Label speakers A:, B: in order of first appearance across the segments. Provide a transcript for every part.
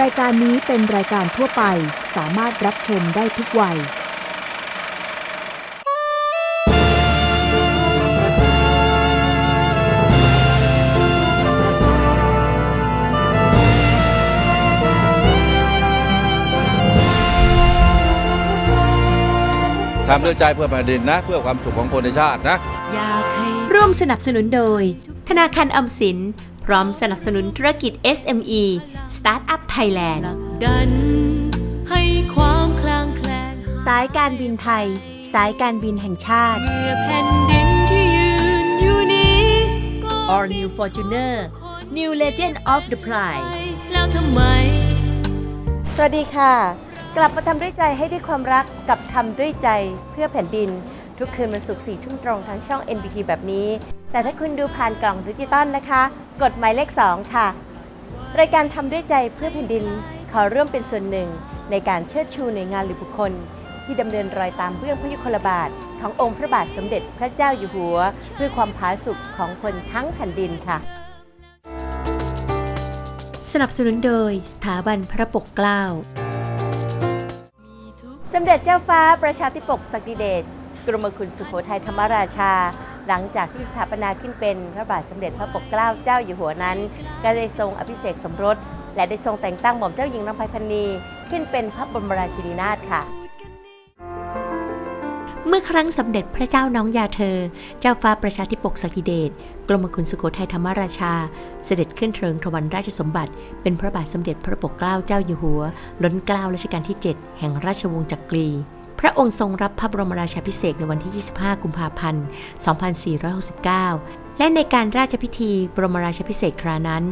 A: รายการนี้เป็นรายการทั่วไปสามารถรับชมได้ทุกวัย
B: ทำด้วยใจเพื่อแผ่นดินนะ เพื่อความสุขของคนในชาตินะ
C: อยากให้
D: ร่วมสนับสนุนโดย ธนาคารออมสิน พร้อมสนับสนุนธุรกิจ SME Startup Thailand
C: ผลักดันให้ความคลางแคลน
D: สายการบินไทย สายการบินแห่งชาติ
C: เมื่อแผ่นดินที่ยืนอยู่นี้ก็
D: All New Fortuner New Legend of the Pride
C: แล้วทำไม
D: สวัสดีค่ะ กลับมาทำด้วยใจให้ด้วยความรักกับทำด้วยใจเพื่อแผ่นดิน ทุกคืนวันศุกร์สี่ทุ่มตรงทางช่อง NBT แบบนี้ แต่ถ้าคุณดูผ่านกล่องดิจิตอลนะคะ กดหมายเลข 2 ค่ะ รายการทำด้วยใจเพื่อแผ่นดิน ขอร่วมเป็นส่วนหนึ่ง ในการเชิดชูหน่วยงานหรือบุคคล ที่ดำเนินรอยตามเบื้องพระยุคลบาท ขององค์พระบาทสมเด็จพระเจ้าอยู่หัว เพื่อความผาสุกของคนทั้งแผ่นดินค่ะ สนับสนุนโดยสถาบันพระปกเกล้าสมเด็จเจ้าฟ้าประชาธิปกศักดิเดช กรมคุณสุโขทัยธรรมราชา หลังจากที่สถาปนาขึ้นเป็นพระบาทสมเด็จพระปกเกล้าเจ้าอยู่หัวนั้น ก็ได้ทรงอภิเษกสมรส และได้ทรงแต่งตั้งหม่อมเจ้าหญิงลำไพพันนีขึ้นเป็นพระบรมราชินีนาถค่ะเมื่อครั้งสมเด็จพระเจ้าน้องยาเธอ เจ้าฟ้าประชาธิปกศักดิเดช กรมคุณสุโขทัยธรรมราชา เสด็จขึ้นเทิงถวันราชสมบัติ เป็นพระบาทสมเด็จพระปกเกล้าเจ้าอยู่หัว ล้นเกล้ารัชกาลที่ 7 แห่งราชวงศ์จักรี พระองค์ทรงรับพระบรมราชาภิเษกในวันที่ 25 กุมภาพันธ์ 2469 และในการราชพิธีบรมราชาภิเษกครานั้น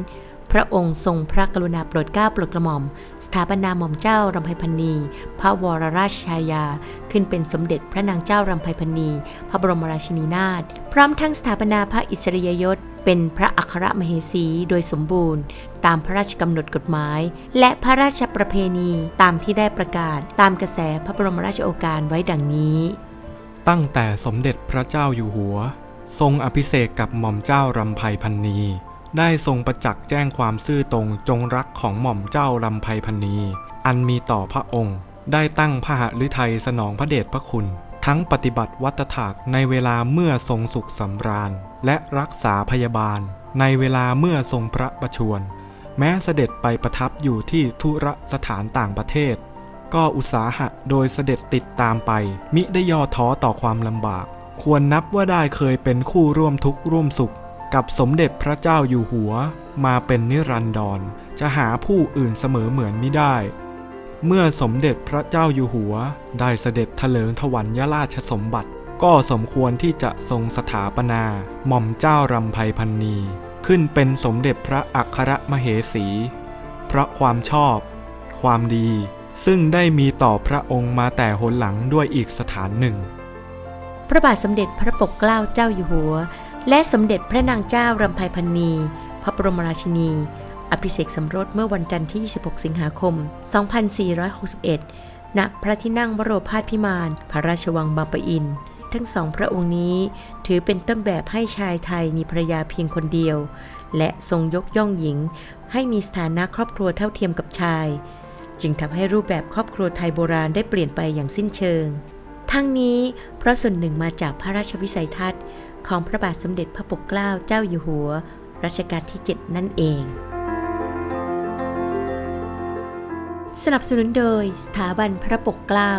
D: พระองค์ทรงพระกรุณาโปรดเกล้าโปรดกระหม่อม สถาปนาหม่อมเจ้ารำไพพันนีพระวรราชชายา ขึ้นเป็นสมเด็จพระนางเจ้ารำไพพันนีพระบรมราชินีนาถ พร้อมทั้งสถาปนาพระอิสริยยศ เป็นพระอัครมเหสีโดยสมบูรณ์ ตามพระราชกำหนดกฎหมาย และพระราชประเพณีตามที่ได้ประกาศตามกระแสพระบรมราชโองการไว้ดังนี้
E: ตั้งแต่สมเด็จพระเจ้าอยู่หัว ทรงอภิเษกกับหม่อมเจ้ารำไพพันนี ได้ทรงประจักษ์แจ้งความซื่อตรงจงรักของหม่อมเจ้ารำไพพันนี อันมีต่อพระองค์ ได้ตั้งพระหฤทัยสนองพระเดชพระคุณ ทั้งปฏิบัติวัตถากในเวลาเมื่อทรงสุขสำราญ และรักษาพยาบาล ในเวลาเมื่อทรงพระประชวรแม้เสด็จไปประทับอยู่ที่ธุรสถานต่างประเทศ ก็อุตสาหะโดยเสด็จติดตามไป มิได้ย่อท้อต่อความลำบาก ควรนับว่าได้เคยเป็นคู่ร่วมทุกข์ร่วมสุข กับสมเด็จพระเจ้าอยู่หัว มาเป็นนิรันดรจะหาผู้อื่นเสมอเหมือนไม่ได้ เมื่อสมเด็จพระเจ้าอยู่หัว ได้เสด็จเถลิงถวัลยราชสมบัติ ก็สมควรที่จะทรงสถาปนาหม่อมเจ้ารำไพพันนี ขึ้นเป็นสมเด็จพระอัครมเหสี เพราะความชอบ ความดี ซึ่งได้มีต่อพระองค์มาแต่หนหลังด้วยอีกสถานหนึ่ง
D: พระบาทสมเด็จพระปกเกล้าเจ้าอยู่หัว และสมเด็จพระนางเจ้ารำไพพันนี พระบรมราชินี อภิเษกสมรสเมื่อวันจันทร์ที่ 26 สิงหาคม 2461 ณ พระที่นั่งวโรพาสพิมาน พระราชวังบางปะอิน ทั้งสองพระองค์นี้ถือเป็นต้นแบบให้ชายไทยมีภรรยาเพียงคนเดียว และทรงยกย่องหญิง ให้มีสถานะครอบครัวเท่าเทียมกับชาย จึงทำให้รูปแบบครอบครัวไทยโบราณได้เปลี่ยนไปอย่างสิ้นเชิง ทั้งนี้เพราะส่วนหนึ่งมาจากพระราชวิสัยทัศน์ ของพระบาทสมเด็จพระปกเกล้าเจ้าอยู่หัวรัชกาลที่ 7 นั่นเอง สนับสนุนโดยสถาบันพระปกเกล้า